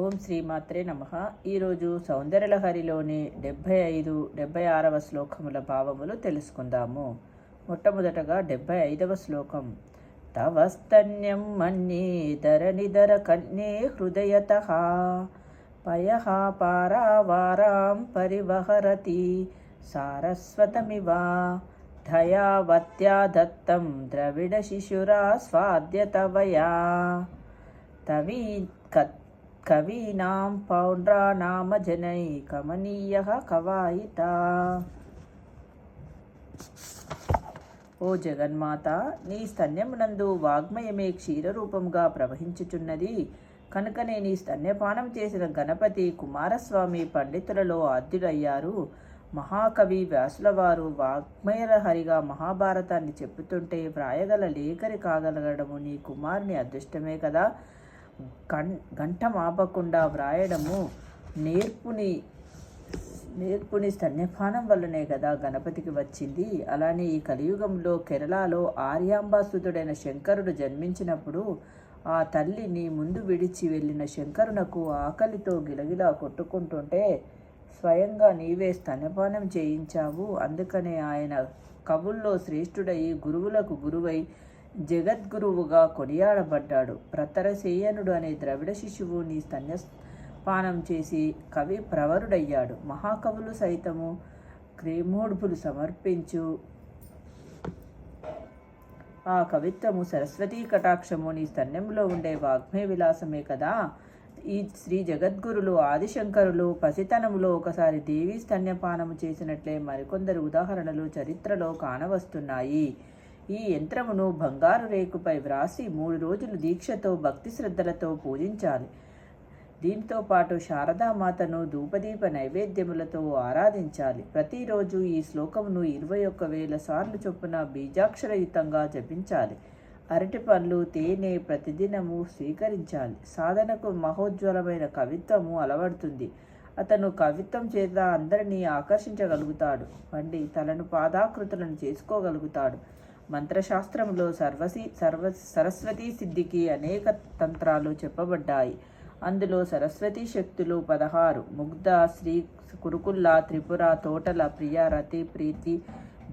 ఓం శ్రీమాత్రే నమ. ఈరోజు సౌందర్యలహరిలోని డెబ్భై ఐదు డెబ్భై ఆరవ శ్లోకముల భావములు తెలుసుకుందాము. మొట్టమొదటగా డెబ్భై ఐదవ శ్లోకం. తవస్తన్యం మన్యే ధరణిధర కన్యే హృదయత. పయ పారావారాం పరివహరతి సారస్వతమివా. ధయావత్యా దత్తం ద్రవిడ శిశురా స్వాద్యతవయా. తవీ కత్ కవీనాం పౌండ్రానామజనై కమనీయ కవాయిత. ఓ జగన్మాత నీ స్తన్యమునందు వాగ్మయమే క్షీరరూపంగా ప్రవహించుచున్నది. కనుకనే నీ స్తన్యపానం చేసిన గణపతి కుమారస్వామి పండితులలో ఆద్యుడయ్యారు. మహాకవి వ్యాసులవారు వాగ్మయలహరిగా మహాభారతాన్ని చెప్పుతుంటే వ్రాయగల లేఖరి కాగలగడము నీ కుమారుని అదృష్టమే కదా. గం గంట మాపకుండా వ్రాయడము నేర్పుని నేర్పుని స్తన్యపానం వల్లనే కదా గణపతికి వచ్చింది. అలానే ఈ కలియుగంలో కేరళలో ఆర్యాంబాసుతుడైన శంకరుడు జన్మించినప్పుడు ఆ తల్లి నీ ముందు విడిచి వెళ్ళిన శంకరునకు ఆకలితో గిలగిలా కొట్టుకుంటుంటే స్వయంగా నీవే స్తన్యపానం చేయించావు. అందుకనే ఆయన కవుల్లో శ్రేష్ఠుడై గురువులకు గురువై జగద్గురువుగా కొనియాడబడ్డాడు. ప్రతరసేయనుడు అనే ద్రవిడ శిశువుని స్తన్యపానం చేసి కవి ప్రవరుడయ్యాడు. మహాకవులు సైతము క్రేమోడ్పులు సమర్పించు. ఆ కవిత్వము సరస్వతీ కటాక్షము నీ స్తన్యంలో ఉండే వాగ్మే విలాసమే కదా. ఈ శ్రీ జగద్గురులు ఆదిశంకరులు పసితనములో ఒకసారి దేవీ స్తన్యపానము చేసినట్లే మరికొందరు ఉదాహరణలు చరిత్రలో కానవస్తున్నాయి. ఈ యంత్రమును బంగారు రేకుపై వ్రాసి మూడు రోజులు దీక్షతో భక్తి శ్రద్ధలతో పూజించాలి. దీంతో పాటు శారదామాతను ధూపదీప నైవేద్యములతో ఆరాధించాలి. ప్రతిరోజు ఈ శ్లోకమును ఇరవై ఒక్క వేల సార్లు చొప్పున బీజాక్షరయుతంగా జపించాలి. అరటి పండ్లు తేనె ప్రతిదినము స్వీకరించాలి. సాధనకు మహోజ్వలమైన కవిత్వము అలవడుతుంది. అతను కవిత్వం చేత అందరినీ ఆకర్షించగలుగుతాడు. వండి తలను పాదాకృతులను చేసుకోగలుగుతాడు. మంత్రశాస్త్రంలో సర్వసి సర్వ సరస్వతీ సిద్ధికి అనేక తంత్రాలు చెప్పబడ్డాయి. అందులో సరస్వతి శక్తులు పదహారు. ముగ్ధ శ్రీ కురుకుల్లా త్రిపుర తోటల ప్రియ రతి ప్రీతి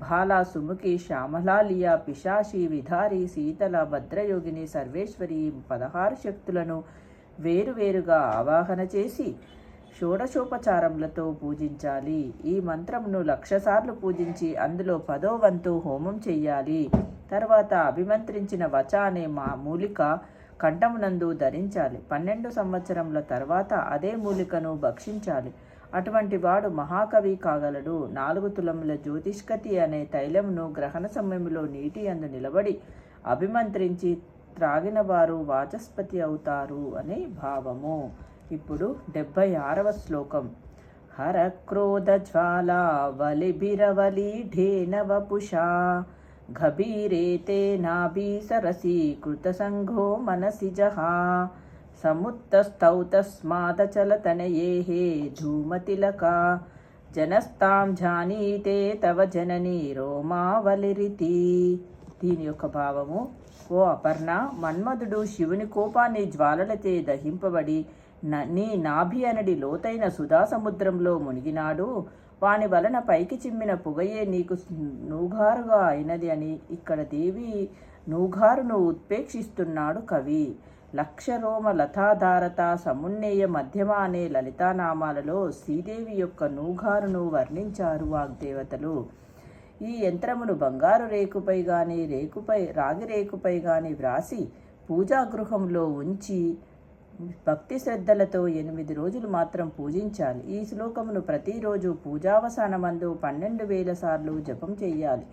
బాల సుముఖి శ్యామలాలియ పిశాచి విధారి శీతల భద్రయోగిని సర్వేశ్వరి పదహారు శక్తులను వేరువేరుగా ఆవాహన చేసి షోడశోపచారములతో పూజించాలి. ఈ మంత్రమును లక్షసార్లు పూజించి అందులో పదో వంతు హోమం చెయ్యాలి. తర్వాత అభిమంత్రించిన వచ అనే మా మూలిక కంఠమునందు ధరించాలి. పన్నెండు సంవత్సరముల తర్వాత అదే మూలికను భక్షించాలి. అటువంటి వాడు మహాకవి కాగలడు. నాలుగు తులముల జ్యోతిష్కతి అనే తైలమును గ్రహణ సమయంలో నీటి అందు నిలబడి అభిమంత్రించి త్రాగిన వారు వాచస్పతి అవుతారు అనే భావము. ఇప్పుడు డెబ్భై ఆరవ శ్లోకం. హర క్రోధ జ్వాలా వలిభిరవలి గభీరేతే నాభి కృతసంఘో మనసి జహా. సముత్తస్థౌతస్మాదచలతనయే హే ధూమతిలక. జనస్తాం జానీతే తవ జనని రోమావలిరితి దీని యొక్క భావము ఓ అపర్ణ మన్మధుడు శివుని కోపాన్ని జ్వాలలచే దహింపబడి నీ నాభి అనడి లోతైన సుధా సముద్రంలో మునిగినాడు. వాని వలన పైకి చిమ్మిన పొగయే నీకు నూగారుగా అయినది అని ఇక్కడ దేవి నూగారును ఉత్పేక్షిస్తున్నాడు కవి. లక్షరోమ లతాధారత సమున్నేయ మధ్యమ అనే లలితానామాలలో శ్రీదేవి యొక్క నూగారును వర్ణించారు వాగ్దేవతలు. ఈ యంత్రమును బంగారు రేకుపై గాని రేకుపై రాగి రేకుపై గాని వ్రాసి పూజాగృహంలో ఉంచి భక్తి శ్రద్ధలతో ఎనిమిది రోజులు మాత్రం పూజించాలి. ఈ శ్లోకమును ప్రతిరోజు పూజావసానమందు పన్నెండు వేల సార్లు జపం చేయాలి.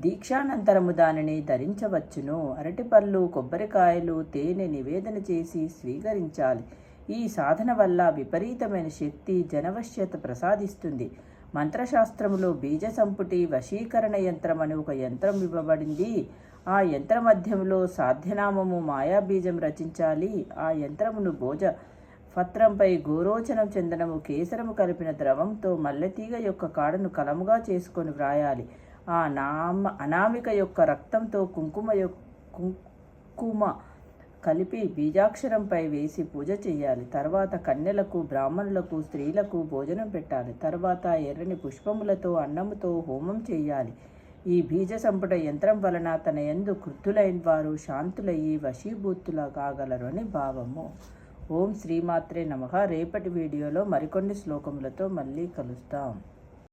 దీక్షానంతరము దానిని ధరించవచ్చును. అరటిపళ్ళు కొబ్బరికాయలు తేనె నివేదన చేసి స్వీకరించాలి. ఈ సాధన వల్ల విపరీతమైన శక్తి జనవశ్యత ప్రసాదిస్తుంది. మంత్రశాస్త్రములో బీజ సంపుటి వశీకరణ యంత్రం అని ఒక యంత్రం ఇవ్వబడింది. ఆ యంత్ర మధ్యంలో సాధ్యనామము మాయాబీజం రచించాలి. ఆ యంత్రమును భోజ పత్రంపై గోరోచనం చందనము కేసరము కలిపిన ద్రవంతో మల్లెతీగ యొక్క కాడను కలముగా చేసుకొని వ్రాయాలి. ఆ నామ అనామిక యొక్క రక్తంతో కుంకుమ యొక్క కుంకుమ కలిపి బీజాక్షరంపై వేసి పూజ చేయాలి. తర్వాత కన్యలకు బ్రాహ్మణులకు స్త్రీలకు భోజనం పెట్టాలి. తర్వాత ఎర్రని పుష్పములతో అన్నముతో హోమం చేయాలి. ఈ బీజ సంపుట యంత్రం వలన తన ఎందు కృతులైన వారు శాంతులయ్యి వశీభూతుల కాగలరు అని భావము. ఓం శ్రీమాత్రే నమః. రేపటి వీడియోలో మరికొన్ని శ్లోకములతో మళ్ళీ కలుస్తాం.